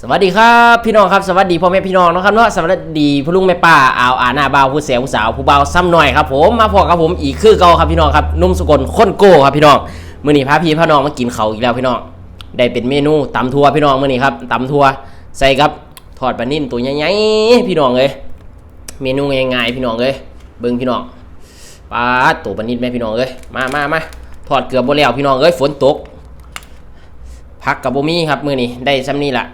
สวัสดีครับพี่น้องครับสวัสดีพ่อแม่พี่น้องนะครับเนาะสวัสดีพ่อลุงแม่ป้าอาวอาหน้าบ่าวผู้เสียผู้สาวผู้เบาวซ้ำหน่อยครับผมมาพอกับผมอีกคือเก่าครับพี่น้องครับนุ่มสกลข้นโก้ครับพี่น้องมื้อนี้พาพี่พาน้องมากินเขาอีกแล้วพี่น้องได้เป็นเมนูตำทัวพี่น้องมื้อนี้ครับตำทัวใส่กับทอดปลานิ่นตัวใหญ่ๆพี่น้องเอ้ยเมนูง่ายๆพี่น้องเอ้ยเบิ่งพี่น้องปลาตัวปลานิ่นแม่พี่น้องเอ้ยมามามาทอดเกือบบ่แล้วพี่น้องเอ้ยฝนตกพักกับบ่มีครับมื้อนี้ได้ซ้ำนี่ละ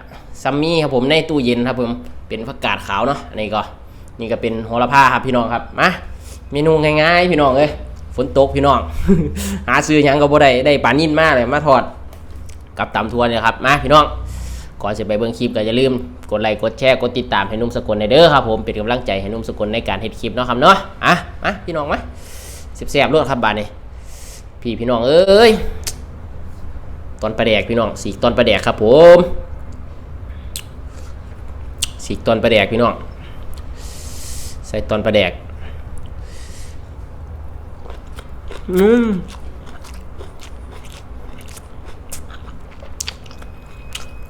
ซ้ำมีครับผมในตู้เย็นครับผมเป็นผักกาดขาวเนาะอันนี้ก็นี่ก็เป็นโหระพาครับพี่น้องครับมาเมนูง่ายๆพี่น้องเอ้ยฝนตกพี่น้อง หาซื้อหยังก็บ่ได้ได้ปลานิ่นมากเลยมาทอดกับตำทัวเนี่ยครับมาพี่น้องก่อนจะไปเบิ่งคลิปก็อย่าลืมกดไลค์กดแชร์กดติดตามให้นุ่มสกุลในเด้อครับผมเป็นกำลังใจให้นุ่มสกุลในการเฮ็ดคลิปเนาะครับเนาะอะมาพี่น้องมาแซ่บๆรวดครับบาดนี้พี่พี่น้องเอ้ยตอนปลาแดกพี่น้องสีตอนปลาแดกครับผม สีกตอนปลาแดกพี่น้อง ใส่ตอนปลาแดกอืม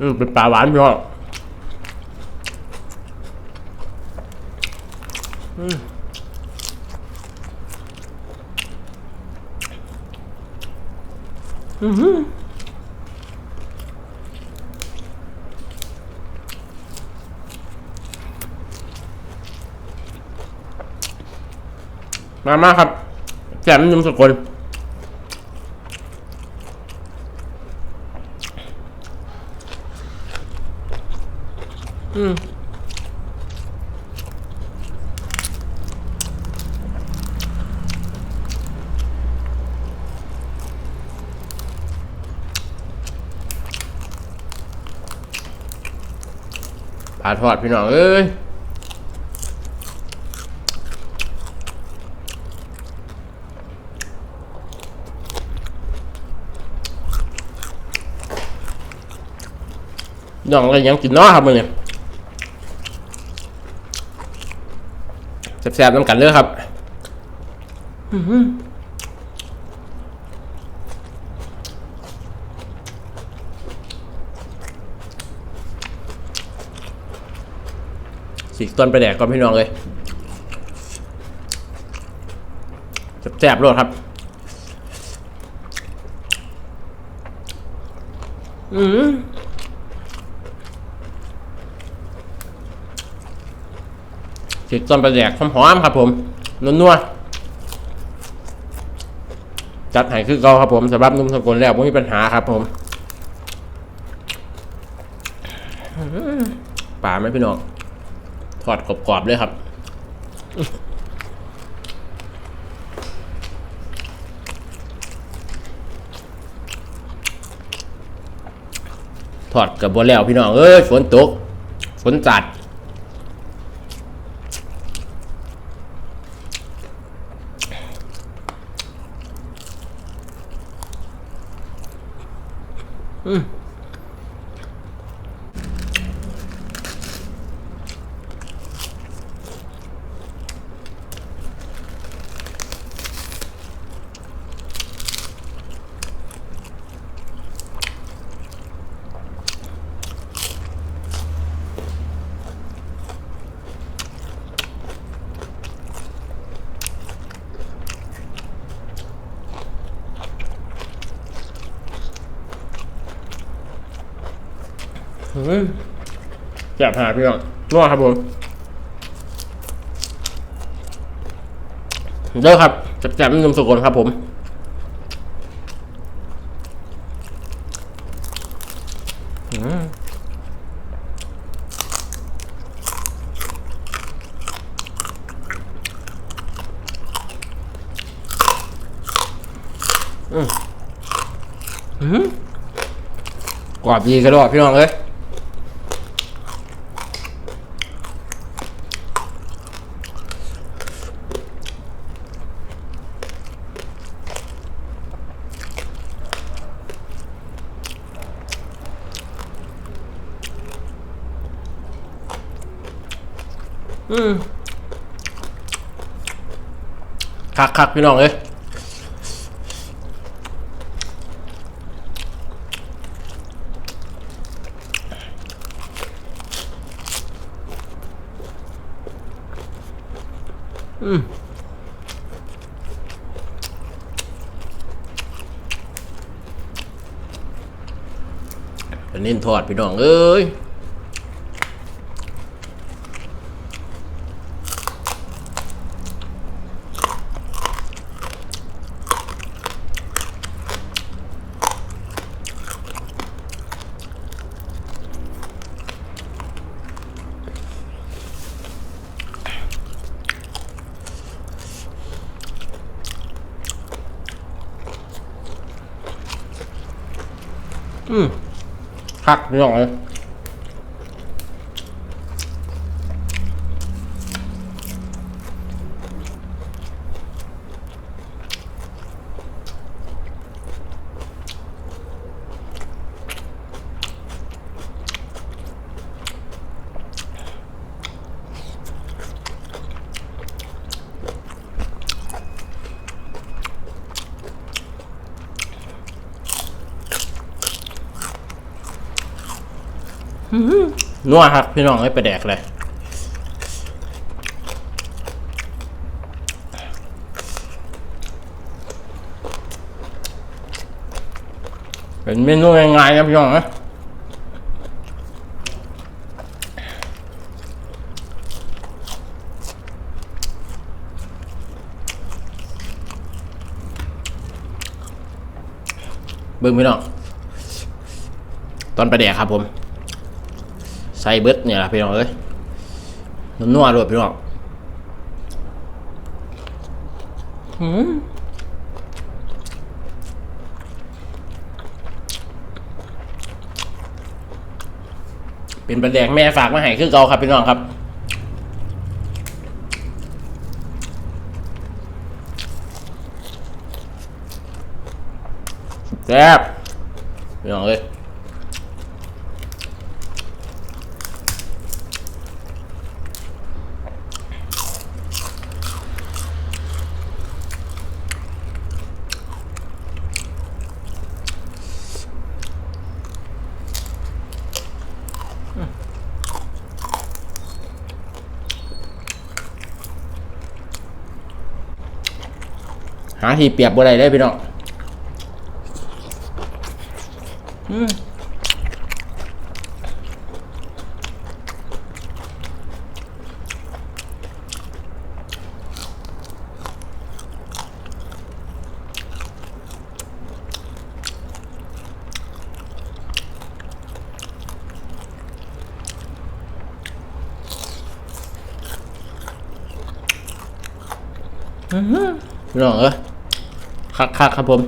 อืมเป็นปลาหวานพี่น้องอืมอืม มามากครับแจมนุ่มสกุลอืมปลาทอดพี่น้องเอ้ย น้องก็ยังกินเน้อครับมึงเนี่ยแซ่บๆน้ำกันเลยครับอื้อหือสีต้นไปแดกก่อนพี่น้องเลยแซ่บๆรสครับ อืม สิต้นปลาแดกหอมๆครับผมนัวๆจัดให้คือเก่าครับผมสำหรับหนุ่มสกุลแล้วไม่มีปัญหาครับผมป่าไหมพี่น้องทอดกรอบๆเลยครับทอดกับบัวแล้วพี่น้องเอ้ยฝนตกฝนจัด 嗯。 แซ่บหาพี่น้องนัวครับผมเด้อครับจับแจมนุ่มสุกลครับผมอืมอืมอืมกรอบดีกระโดดพี่น้องเอ้ย คักคักพี่น้องเลยอืมนิ่นทอดพี่น้องเอ้ย อืมหักพี่องเลย นัวครับพี่น้องให้ไปแดกเลยเป็นเมนูง่ายๆนะพี่น้องนะเบิ่งพี่น้องตอนไปแดกครับผม ใส่เบิดเนี่ยล่ะพี่น้องเอ้ยนัวๆด้วยพี่น้องหืมเป็นประแดกแม่ฝากมาให้คือเก่าครับพี่น้องครับแซ่บพี่น้องเอ้ย หาทีเปรียบบ่ได้เลยพี่น้องอืมพี่น้องเอ้ย คักคักครับผม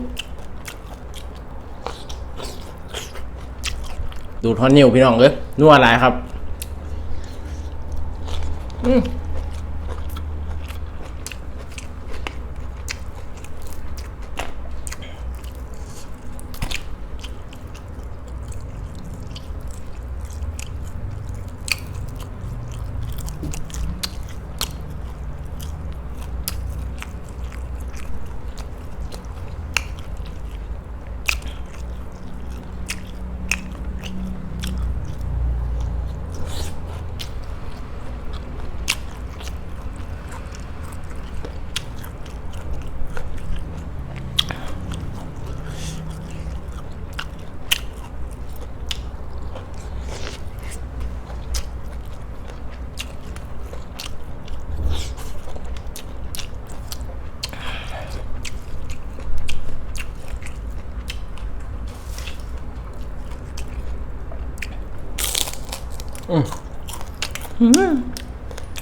ดูทอนนิ้วพี่น้องเลยนัวหลายครับ อืม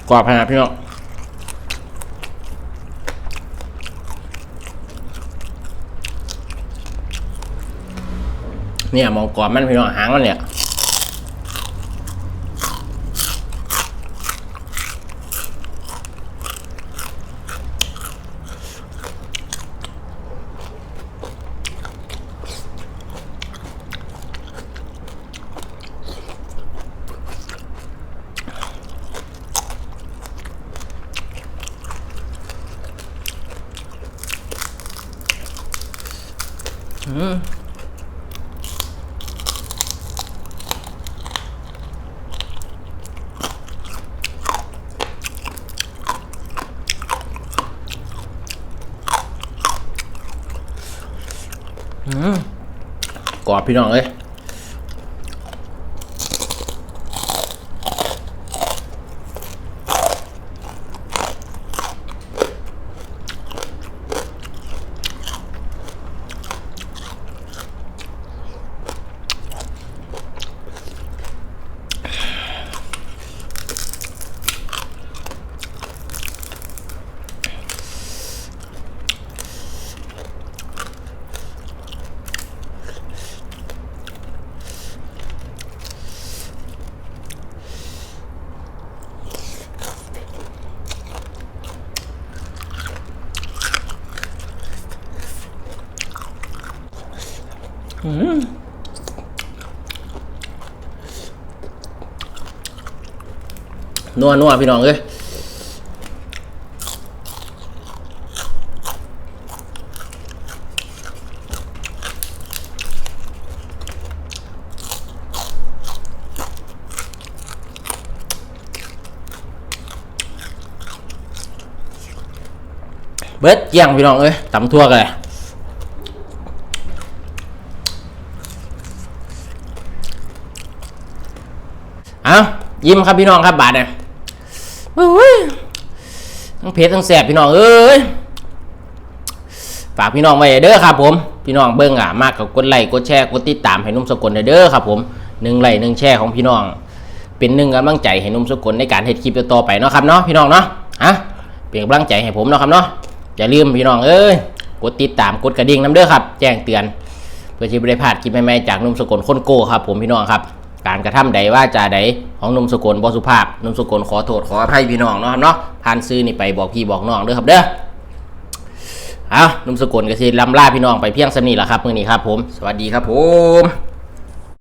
กรอบขนาดพี่น้องเนี่ยมองกรอบมันพี่น้องหางมันเนี่ย กรอบพี่น้องเลย นัวนัวพี่น้องเอ้ยเบิดเกี่ยงพี่น้องเอ้ยตำทั่วกันเลย เอายิ้มครับพี่น้องครับบาทเนี่ยโอ้ยทั้งเพชรทั้งแสบพี่น้องเอ้ยฝากพี่น้องไว้เด้อครับผม พี่น้องเบิ้งอะมากกับกดไลค์กดแชร์กดติดตามให้นุ่มสกลเด้อครับผมหนึ่งไลค์หนึ่งแชร์ของพี่น้อง เป็นหนึ่งกำลังใจให้นุ่มสกลในการเฮ็ดคลิปต่อๆไปเนาะครับเนาะพี่น้องเนาะฮะเป็นกำลังใจให้ผมเนาะครับเนาะอย่าลืมพี่น้องเอ้ยกดติดตามกดกระดิ่งน้ำเด้อครับ แจ้งเตือน เพื่อที่ไม่ได้พลาดคลิปใหม่ๆจากหนุ่มสกลคนโก้ครับผมพี่น้องครับ การกระทำใดว่าจาใดของนุ่มสกุลบสุภาพนุ่มสกุลขอโทษขออภัยพี่น้องเนาะเนาะผ่านซื้อนี่ไปบอกพี่บอกน้องเด้อครับเด้อเอานุ่มสกุลกระสิลำล่าพี่น้องไปเพียงสำนีละครับมื่อนี้ครับผม สวัสดีครับผม